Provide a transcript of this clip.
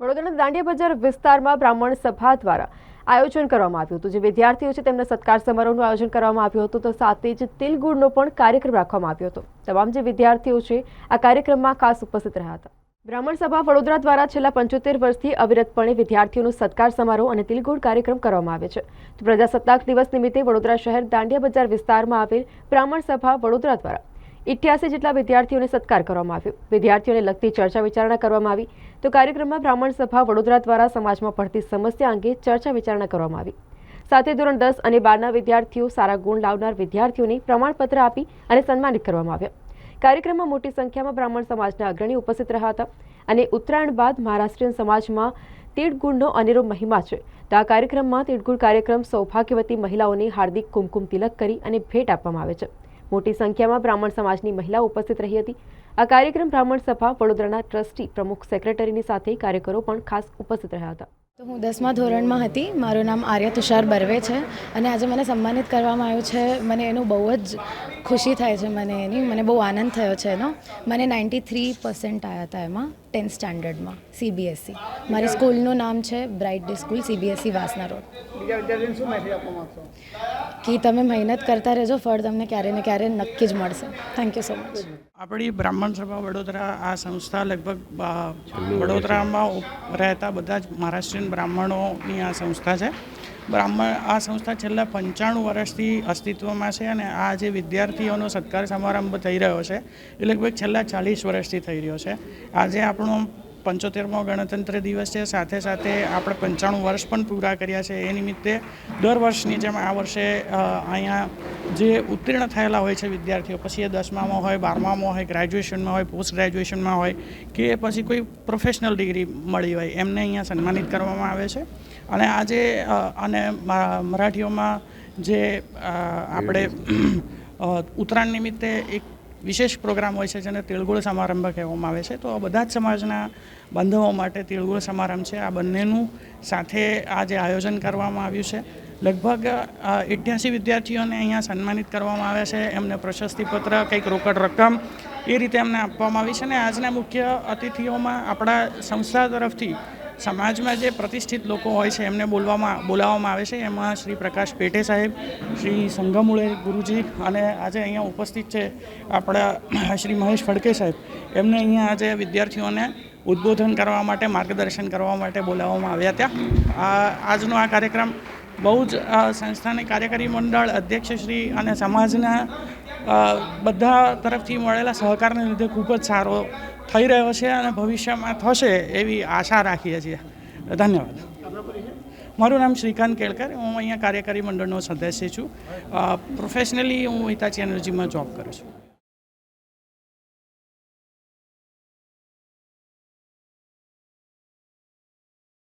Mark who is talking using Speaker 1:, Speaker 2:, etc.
Speaker 1: વડોદરાના દાંડિયા બજાર વિસ્તારમાં બ્રાહ્મણ સભા દ્વારા આયોજન કરવામાં આવ્યું હતું, જે વિદ્યાર્થીઓ છે તેમના સત્કાર સમારોહનું આયોજન કરવામાં આવ્યું હતું, તો સાથે જ તિલગુડનો પણ કાર્યક્રમ રાખવામાં આવ્યો હતો. તમામ જે વિદ્યાર્થીઓ છે, આ કાર્યક્રમમાં ખાસ ઉપસ્થિત રહ્યા હતા. બ્રાહ્મણ સભા વડોદરા દ્વારા છેલ્લા પંચોતેર વર્ષથી અવિરતપણે વિદ્યાર્થીઓનો સત્કાર સમારોહ અને તિલગુડ કાર્યક્રમ કરવામાં આવે છે. તો પ્રજાસત્તાક દિવસ નિમિત્તે વડોદરા શહેર દાંડિયા બજાર વિસ્તારમાં આવેલ બ્રાહ્મણ સભા વડોદરા દ્વારા ઇઠ્યાસી જેટલા વિદ્યાર્થીઓને સત્કાર કરવામાં આવ્યો. વિદ્યાર્થીઓને લગતી ચર્ચા વિચારણા કરવામાં આવી. તો કાર્યક્રમમાં બ્રાહ્મણ સભા વડોદરા દ્વારા સમાજમાં પડતી સમસ્યા અંગે ચર્ચા વિચારણા કરવામાં આવી. સાથે ધોરણ દસ અને બારના વિદ્યાર્થીઓ સારા ગુણ લાવનાર વિદ્યાર્થીઓને પ્રમાણપત્ર આપી અને સન્માનિત કરવામાં આવ્યા. કાર્યક્રમમાં મોટી સંખ્યામાં બ્રાહ્મણ સમાજના અગ્રણી ઉપસ્થિત રહ્યા હતા અને ઉત્તરાયણ બાદ મહારાષ્ટ્રીયન સમાજમાં તીડગુણનો અનેરો મહિમા છે. તો આ કાર્યક્રમમાં તીડગુણ કાર્યક્રમ સૌભાગ્યવતી મહિલાઓને હાર્દિક કુમકુમ તિલક કરી અને ભેટ આપવામાં આવે છે. મોટી સંખ્યામાં બ્રાહ્મણ સમાજની મહિલાઓ ઉપસ્થિત રહી હતી. આ કાર્યક્રમ બ્રાહ્મણ સભા વડોદરાના ટ્રસ્ટી પ્રમુખ સેક્રેટરીની સાથે કાર્યકરો પણ ખાસ ઉપસ્થિત રહ્યા હતા.
Speaker 2: તો હું દસમા ધોરણમાં હતી. મારું નામ આર્ય તુષાર બર્વે છે અને આજે મને સન્માનિત કરવામાં આવ્યું છે. મને એનું બહુ જ ખુશી થાય છે મને એની. મને બહુ આનંદ થયો છે એનો. મને નાઇન્ટી થ્રી પર્સન્ટ આવ્યા હતા એમાં ટેન્થ સ્ટાન્ડર્ડમાં સીબીએસસી મારી સ્કૂલનું નામ છે Bright Day School CBSE Vasna Road. કે તમે મહેનત કરતા રહેજો ફળ તમને ક્યારે ને ક્યારે નક્કી જ મળશે. થેન્ક યુ સો મચ
Speaker 3: આપણી બ્રાહ્મણ સભા વડોદરા આ સંસ્થા લગભગ વડોદરામાં રહેતા બધા જ મહારાષ્ટ્રીયન બ્રાહ્મણોની આ સંસ્થા છે. બ્રાહ્મણ આ સંસ્થા છેલ્લા પંચાણું વર્ષથી અસ્તિત્વમાં છે અને આ જે વિદ્યાર્થીઓનો સત્કાર સમારંભ થઈ રહ્યો છે એ લગભગ છેલ્લા ચાલીસ વર્ષથી થઈ રહ્યો છે. આજે આપણો પંચોતેરમો ગણતંત્ર દિવસ છે. સાથે સાથે આપણે પંચાણું વર્ષ પણ પૂરા કર્યા છે. એ નિમિત્તે દર વર્ષની જેમ આ વર્ષે અહીંયા જે ઉત્તીર્ણ થયેલા હોય છે વિદ્યાર્થીઓ, પછી એ દસમામાં હોય, બારમામાં હોય ગ્રેજ્યુએશનમાં હોય પોસ્ટ ગ્રેજ્યુએશનમાં હોય, કે પછી કોઈ પ્રોફેશનલ ડિગ્રી મળી હોય, એમને અહીંયા સન્માનિત કરવામાં આવે છે. અને આજે અને મરાઠીઓમાં જે આપણે ઉત્તરાયણ નિમિત્તે એક વિશેષ પ્રોગ્રામ હોય છે જેને તિળગુળ સમારંભ કહેવામાં આવે છે. તો આ બધા જ સમાજના બાંધવો માટે તિળગુળ સમારંભ છે. આ બંનેનું સાથે આ જે આયોજન કરવામાં આવ્યું છે. લગભગ અઠ્યાસી વિદ્યાર્થીઓને અહીંયા સન્માનિત કરવામાં આવ્યા છે. એમને પ્રશસ્તિપત્ર, કંઈક રોકડ રકમ એ રીતે એમને આપવામાં આવી છે. અને આજના મુખ્ય અતિથિઓમાં આપણા સંસ્થા તરફથી સમાજમાં જે પ્રતિષ્ઠિત લોકો હોય છે, એમને બોલવામાં, બોલાવવામાં આવે છે. એમાં શ્રી પ્રકાશ પેટે સાહેબ, શ્રી સંગમુળે ગુરુજી અને આજે અહીંયા ઉપસ્થિત છે આપણા શ્રી મહેશ ફડકે સાહેબ. એમને અહીંયા આજે વિદ્યાર્થીઓને ઉદ્બોધન કરવા માટે, માર્ગદર્શન કરવા માટે બોલાવવામાં આવ્યા હતા. આજનો આ કાર્યક્રમ બહુ જ સંસ્થાની કાર્યકારી મંડળ અધ્યક્ષશ્રી અને સમાજના બધા તરફથી મળેલા સહકારને લીધે ખૂબ જ સારો થઈ રહ્યો છે અને ભવિષ્યમાં થશે એવી આશા રાખીએ છીએ. ધન્યવાદ. મારું નામ શ્રીકાંત કેળકર, હું અહીંયા કાર્યકારી મંડળનો સદસ્ય છું. પ્રોફેશનલી હું હિતાચી એનર્જીમાં જોબ કરું છું.